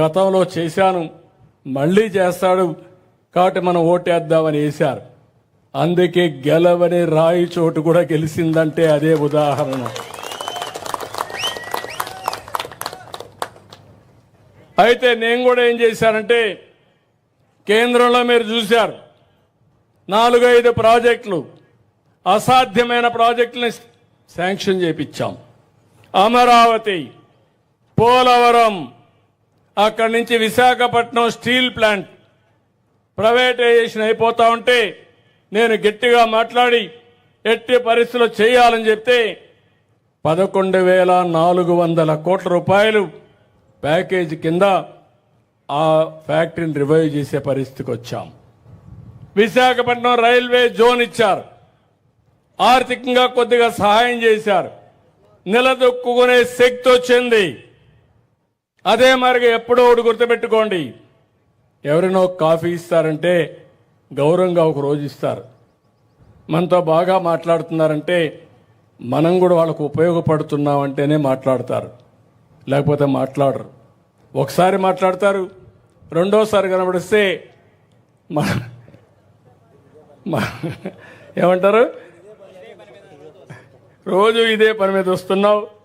గతంలో చేశాను మళ్ళీ చేస్తాడు కాబట్టి మనం ఓటేద్దామని వేశారు. అందుకే గెలవని రాయి చోటు కూడా గెలిచిందంటే అదే ఉదాహరణ. అయితే నేను కూడా ఏం చేశానంటే కేంద్రంలో మీరు చూశారు నాలుగైదు ప్రాజెక్టులు అసాధ్యమైన ప్రాజెక్టుని శాంక్షన్ చేపించాం అమరావతి పోలవరం అక్కడి నుంచి విశాఖపట్నం స్టీల్ ప్లాంట్ ప్రైవేటైజేషన్ అయిపోతా ఉంటే నేను గట్టిగా మాట్లాడి ఎట్టి పరిస్థితులు చేయాలని చెప్తే పదకొండు వేల నాలుగు వందల కోట్ల రూపాయలు ప్యాకేజీ కింద ఆ ఫ్యాక్టరీని రివైవ్ చేసే పరిస్థితికి వచ్చాం. విశాఖపట్నం రైల్వే జోన్ ఇచ్చారు. ఆర్థికంగా కొద్దిగా సహాయం చేశారు. నిలదొక్కునే శక్తి వచ్చింది. అదే మరిగా ఎప్పుడో ఒకటి గుర్తుపెట్టుకోండి. ఎవరైనా ఒక కాఫీ ఇస్తారంటే గౌరవంగా ఒక రోజు ఇస్తారు. మనతో బాగా మాట్లాడుతున్నారంటే మనం కూడా వాళ్ళకు ఉపయోగపడుతున్నామంటేనే మాట్లాడతారు. లేకపోతే మాట్లాడరు. ఒకసారి మాట్లాడతారు రెండోసారి కనబడిస్తే మా మా- ఏమంటారు? రోజు ఇదే పని మీద వస్తున్నావు.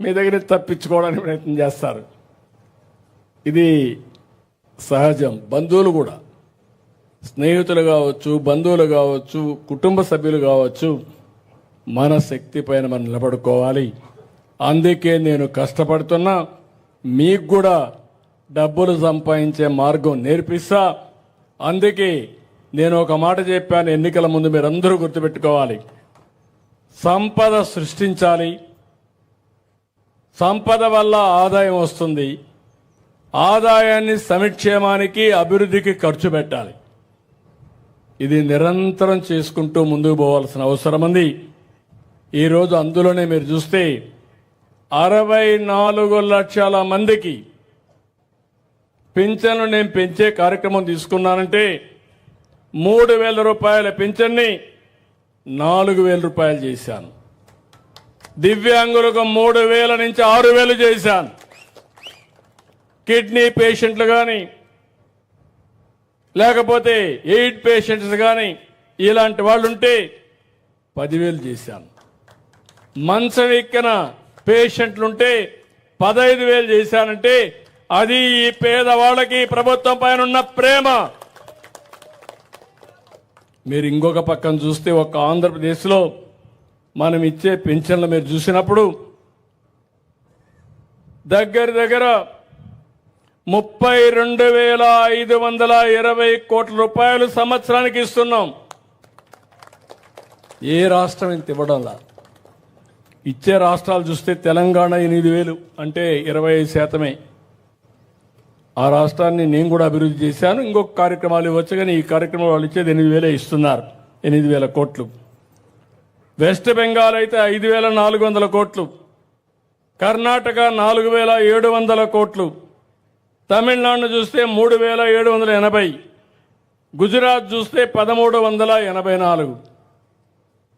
మీ దగ్గర తప్పించుకోవడానికి ప్రయత్నం చేస్తారు. ఇది సహజం. బంధువులు కూడా. స్నేహితులు కావచ్చు బంధువులు కావచ్చు కుటుంబ సభ్యులు కావచ్చు మన శక్తి పైన మనం నిలబడుకోవాలి. అందుకే నేను కష్టపడుతున్నా మీకు కూడా డబ్బులు సంపాదించే మార్గం నేర్పిస్తా. అందుకే నేను ఒక మాట చెప్పాను ఎన్నికల ముందు మీరందరూ గుర్తుపెట్టుకోవాలి. సంపద సృష్టించాలి. సంపద వల్ల ఆదాయం వస్తుంది. ఆదాయాన్ని సమిక్షేమానికి అభివృద్ధికి ఖర్చు పెట్టాలి. ఇది నిరంతరం చేసుకుంటూ ముందుకు పోవాల్సిన అవసరం ఉంది. ఈరోజు అందులోనే మీరు చూస్తే అరవై నాలుగు లక్షల మందికి పింఛను నేను పెంచే కార్యక్రమం తీసుకున్నానంటే మూడు వేల రూపాయల పింఛన్ని నాలుగు వేల రూపాయలు చేశాను. దివ్యాంగులకు మూడు వేల నుంచి ఆరు వేలు చేశాను. కిడ్నీ పేషెంట్లు కానీ లేకపోతే ఎయిడ్ పేషెంట్స్ కానీ ఇలాంటి వాళ్ళు ఉంటే పదివేలు చేశాను. మంచం ఎక్కిన పేషెంట్లుంటే పదహైదు వేలు చేశానంటే అది ఈ పేదవాళ్ళకి ప్రభుత్వం పైన ఉన్న ప్రేమ. మీరు ఇంకొక పక్కన చూస్తే ఒక ఆంధ్రప్రదేశ్లో మనం ఇచ్చే పెన్షన్లు మీరు చూసినప్పుడు దగ్గర దగ్గర ముప్పై రెండు వేల ఐదు వందల ఇరవై కోట్ల రూపాయలు సంవత్సరానికి ఇస్తున్నాం. ఏ రాష్ట్రం ఇంత ఇవ్వడంలా? ఇచ్చే రాష్ట్రాలు చూస్తే తెలంగాణ ఎనిమిది వేలు అంటే ఇరవై ఐదు శాతమే. ఆ రాష్ట్రాన్ని నేను కూడా అభివృద్ధి చేశాను ఇంకొక కార్యక్రమాలు ఇవ్వచ్చు కానీ ఈ కార్యక్రమం వాళ్ళు ఇచ్చేది ఎనిమిది వేలే ఇస్తున్నారు. ఎనిమిది వేల కోట్లు. వెస్ట్ బెంగాల్ అయితే ఐదు వేల నాలుగు వందల కోట్లు. కర్ణాటక నాలుగు వేల ఏడు వందల కోట్లు. తమిళనాడు చూస్తే మూడు వేల ఏడు వందల ఎనభై. గుజరాత్ చూస్తే పదమూడు వందల ఎనభై నాలుగు.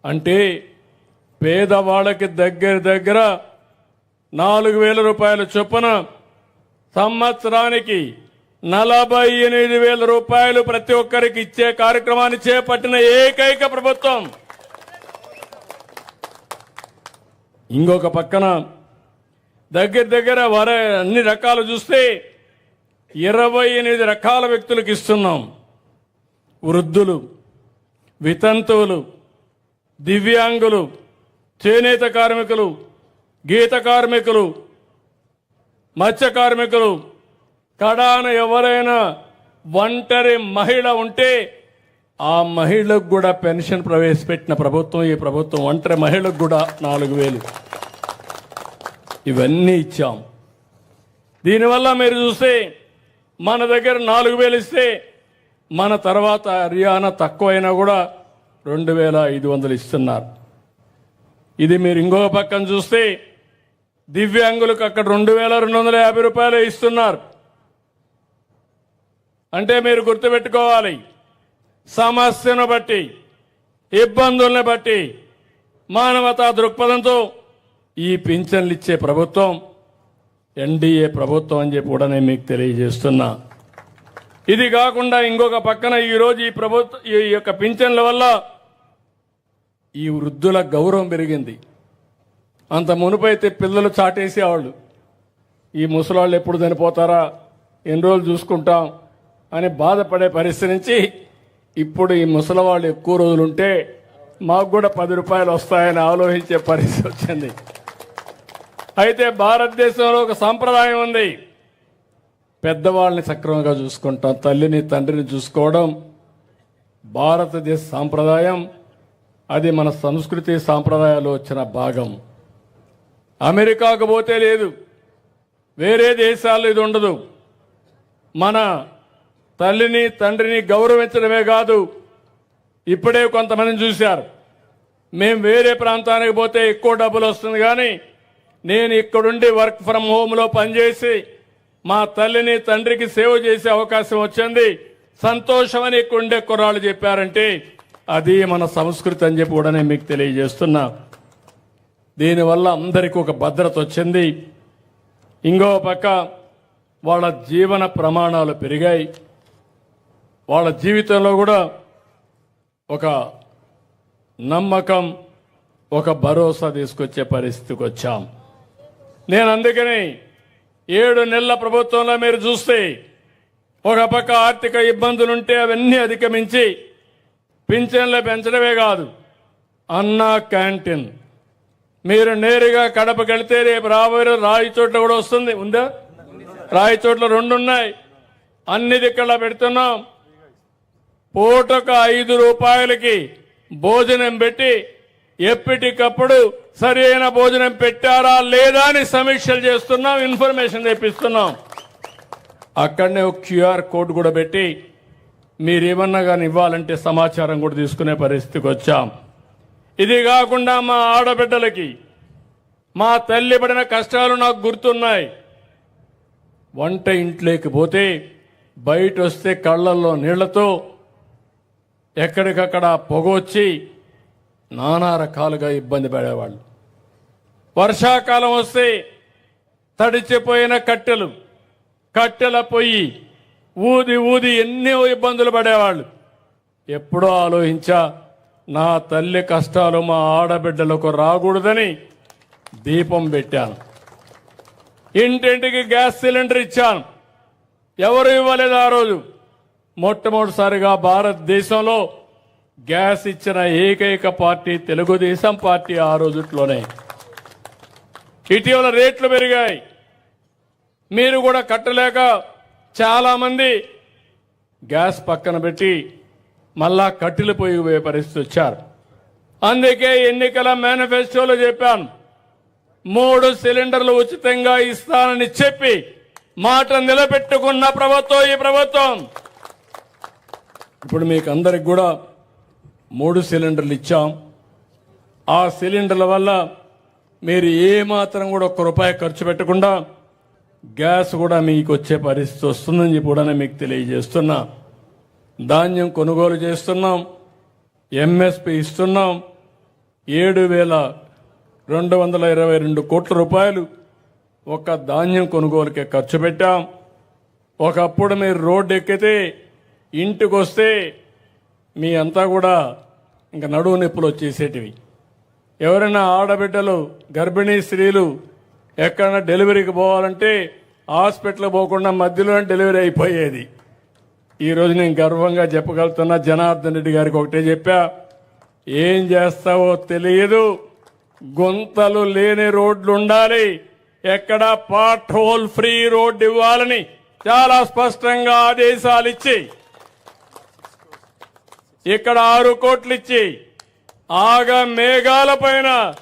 అంటే పేదవాళ్ళకి దగ్గర దగ్గర నాలుగు వేల రూపాయల చొప్పున సంవత్సరానికి నలభై ఎనిమిది వేల రూపాయలు ప్రతి ఒక్కరికి ఇచ్చే కార్యక్రమాన్ని చేపట్టిన ఏకైక ప్రభుత్వం ఇంకొక పక్కన దగ్గర దగ్గర వర అన్ని రకాలు చూస్తే ఇరవై ఎనిమిది రకాల వ్యక్తులకు ఇస్తున్నాం. వృద్ధులు వితంతువులు దివ్యాంగులు చేనేత కార్మికులు గీత కార్మికులు మత్స్య కార్మికులు కడాన ఎవరైనా ఒంటరి మహిళ ఉంటే ఆ మహిళకు కూడా పెన్షన్ ప్రవేశపెట్టిన ప్రభుత్వం ఈ ప్రభుత్వం ఒంటరి మహిళకు కూడా నాలుగు వేలు. ఇవన్నీ ఇచ్చాం. దీనివల్ల మీరు చూస్తే మన దగ్గర నాలుగు వేలు ఇస్తే మన తర్వాత హర్యానా తక్కువైనా కూడా రెండు వేల ఐదు వందలు ఇస్తున్నారు. ఇది మీరు ఇంకో పక్కన చూస్తే దివ్యాంగులకు అక్కడ రెండు వేల రెండు వందల యాభై రూపాయలు ఇస్తున్నారు. అంటే మీరు గుర్తుపెట్టుకోవాలి సమస్యను బట్టి ఇబ్బందుల్ని బట్టి మానవతా దృక్పథంతో ఈ పింఛన్లు ఇచ్చే ప్రభుత్వం ఎన్డీఏ ప్రభుత్వం అని చెప్పి కూడా నేను మీకు తెలియజేస్తున్నా. ఇది కాకుండా ఇంకొక పక్కన ఈరోజు ఈ ప్రభుత్వ ఈ యొక్క పింఛన్ల వల్ల ఈ వృద్ధుల గౌరవం పెరిగింది. అంత మునుపైతే పిల్లలు చాటేసేవాళ్ళు. ఈ ముసలాళ్ళు ఎప్పుడు చనిపోతారా ఎన్ని రోజులు చూసుకుంటాం అని బాధపడే పరిస్థితి నుంచి ఇప్పుడు ఈ ముసలివాళ్ళు ఎక్కువ రోజులు ఉంటే మాకు కూడా పది రూపాయలు వస్తాయని ఆలోచించే పరిస్థితి వచ్చింది. అయితే భారతదేశంలో ఒక సాంప్రదాయం ఉంది. పెద్దవాళ్ళని సక్రమంగా చూసుకుంటాం తల్లిని తండ్రిని చూసుకోవడం భారతదేశ సాంప్రదాయం. అది మన సంస్కృతి సాంప్రదాయాలు వచ్చిన భాగం. అమెరికాకు పోతే లేదు. వేరే దేశాల్లో ఇది ఉండదు. మన తల్లిని తండ్రిని గౌరవించడమే కాదు. ఇప్పుడే కొంతమందిని చూశారు. మేము వేరే ప్రాంతానికి పోతే ఎక్కువ డబ్బులు వస్తుంది కానీ నేను ఇక్కడుండి వర్క్ ఫ్రం హోమ్లో పనిచేసి మా తల్లిని తండ్రికి సేవ చేసే అవకాశం వచ్చింది. సంతోషమని అని ఉండే కుర్రాళ్ళు చెప్పారంటే అది మన సంస్కృతి అని చెప్పి కూడా నేను మీకు తెలియజేస్తున్నా. దీనివల్ల అందరికీ ఒక భద్రత వచ్చింది. ఇంకో పక్క వాళ్ళ జీవన ప్రమాణాలు పెరిగాయి. వాళ్ళ జీవితంలో కూడా ఒక నమ్మకం ఒక భరోసా తీసుకొచ్చే పరిస్థితికి వచ్చాం. నేను అందుకని ఏడు నెలల ప్రభుత్వంలో మీరు చూస్తే ఒక పక్క ఆర్థిక ఇబ్బందులుంటే అవన్నీ అధిగమించి పింఛన్లు పెంచడమే కాదు అన్నా క్యాంటీన్. మీరు నేరుగా కడపకి వెళితే రేపు రాబోయే రాయి చోట్ల కూడా వస్తుంది. ఉందా? రాయి చోట్ల రెండు ఉన్నాయి అన్ని దిక్కలా పెడుతున్నాం. పూటకు ఐదు రూపాయలకి భోజనం పెట్టి ఎప్పటికప్పుడు సరైన భోజనం పెట్టారా లేదా అని సమీక్షలు చేస్తున్నాం ఇన్ఫర్మేషన్ తెప్పిస్తున్నాం. అక్కడనే ఒక క్యూఆర్ కోడ్ కూడా పెట్టి మీరేమన్నా కానీ ఇవ్వాలంటే సమాచారం కూడా తీసుకునే పరిస్థితికి వచ్చాం. ఇది కాకుండా మా ఆడబిడ్డలకి మా తల్లి పడిన కష్టాలు నాకు గుర్తున్నాయి. వంట ఇంట్లోకి పోతే బయట వస్తే కళ్ళల్లో నీళ్ళతో ఎక్కడికక్కడ పొగ వచ్చి నానా రకాలుగా ఇబ్బంది పడేవాళ్ళు. వర్షాకాలం వస్తే తడిచిపోయిన కట్టెలు కట్టెల పొయ్యి ఊది ఊది ఎన్నో ఇబ్బందులు పడేవాళ్ళు. ఎప్పుడో ఆలోచించా నా తల్లి కష్టాలు మా ఆడబిడ్డలకు రాకూడదని దీపం పెట్టాను. ఇంటింటికి గ్యాస్ సిలిండర్ ఇచ్చాను. ఎవరు ఇవ్వలేదు ఆ రోజు. మొట్టమొదటిసారిగా భారతదేశంలో గ్యాస్ ఇచ్చిన ఏకైక పార్టీ తెలుగుదేశం పార్టీ ఆ రోజుట్లోనే. ఇటీవల రేట్లు పెరిగాయి. మీరు కూడా కట్టలేక చాలా మంది గ్యాస్ పక్కన పెట్టి మళ్ళా కట్టెలు పోయిపోయే పరిస్థితి వచ్చారు. అందుకే ఎన్నికల మేనిఫెస్టోలో చెప్పాను మూడు సిలిండర్లు ఉచితంగా ఇస్తానని చెప్పి మాట నిలబెట్టుకున్న ప్రభుత్వం ఈ ప్రభుత్వం. ఇప్పుడు మీకు అందరికి కూడా మూడు సిలిండర్లు ఇచ్చాం. ఆ సిలిండర్ల వల్ల మీరు ఏమాత్రం కూడా ఒక్క రూపాయి ఖర్చు పెట్టకుండా గ్యాస్ కూడా మీకు వచ్చే పరిస్థితి వస్తుందని చెప్పి కూడా మీకు తెలియజేస్తున్నా. ధాన్యం కొనుగోలు చేస్తున్నాం. ఎంఎస్పి ఇస్తున్నాం. ఏడు వేల రెండు వందల ఇరవై రెండు కోట్ల రూపాయలు ఒక ధాన్యం కొనుగోలుకే ఖర్చు పెట్టాం. ఒకప్పుడు మీరు రోడ్డు ఎక్కితే ఇంటికి వస్తే మీ అంతా కూడా ఇంకా నడువు నొప్పులు వచ్చేసేటివి. ఎవరైనా ఆడబిడ్డలు గర్భిణీ స్త్రీలు ఎక్కడైనా డెలివరీకి పోవాలంటే హాస్పిటల్ పోకుండా మధ్యలో డెలివరీ అయిపోయేది. ఈ రోజు నేను గర్వంగా చెప్పగలుగుతున్నా జనార్దన్ రెడ్డి గారికి ఒకటే చెప్పా ఏం చేస్తావో తెలియదు గుంతలు లేని రోడ్లు ఉండాలి ఎక్కడ పాట్ హోల్ ఫ్రీ రోడ్డు ఇవ్వాలని చాలా స్పష్టంగా ఆదేశాలు ఇచ్చి ఇక్కడ ఆరు కోట్లు ఇచ్చి ఆగ మేఘాల పైన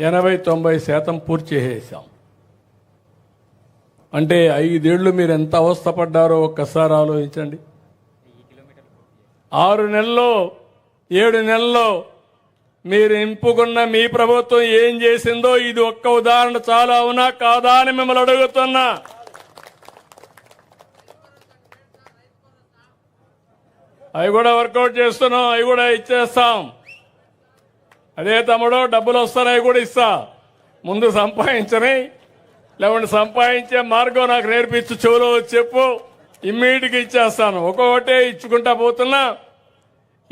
ఎనభై తొంభై శాతం పూర్తి చేసేసాం. అంటే ఐదేళ్ళు మీరు ఎంత అవస్థపడ్డారో ఒక్కసారి ఆలోచించండి. ఆరు నెలల్లో ఏడు నెలల్లో మీరు ఇంపుకున్న మీ ప్రభుత్వం ఏం చేసిందో ఇది ఒక్క ఉదాహరణ చాలా అవునా? కాదా అని మిమ్మల్ని అడుగుతున్నా. అవి కూడా వర్కౌట్ చేస్తున్నాం అవి కూడా ఇచ్చేస్తాం. అదే తమ్ముడు డబ్బులు వస్తున్నాయి కూడా ఇస్తా. ముందు సంపాదించని లేకుంటే సంపాదించే మార్గం నాకు నేర్పించు చెవులో చెప్పు. ఇమ్మీడియట్గా ఇచ్చేస్తాను. ఒక్కొక్కటే ఇచ్చుకుంటా పోతున్నా.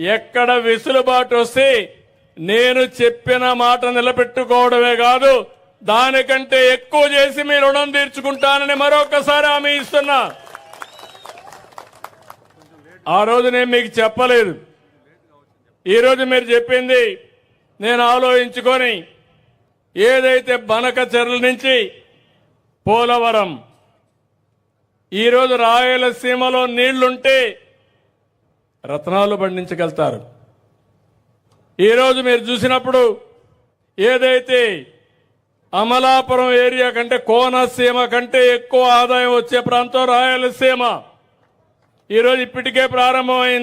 ఎక్కడ వెసులుబాటు వస్తే నేను చెప్పిన మాట నిలబెట్టుకోవడమే కాదు దానికంటే ఎక్కువ చేసి మీ రుణం తీర్చుకుంటానని మరొకసారి హామీ ఇస్తున్నా. ఆ రోజు నేను మీకు చెప్పలేదు. ఈ రోజు మీరు చెప్పింది నేను ఆలోచించుకొని ఏదైతే బనక చెర్ల నుంచి పోలవరం ఈరోజు రాయలసీమలో నీళ్ళుంటే రత్నాలు పండించగలుగుతారు. ఈరోజు మీరు చూసినప్పుడు ఏదైతే అమలాపురం ఏరియా కంటే కోనసీమ కంటే ఎక్కువ ఆదాయం వచ్చే ప్రాంతం రాయలసీమ. ఈరోజు ఇప్పటికే ప్రారంభమైంది.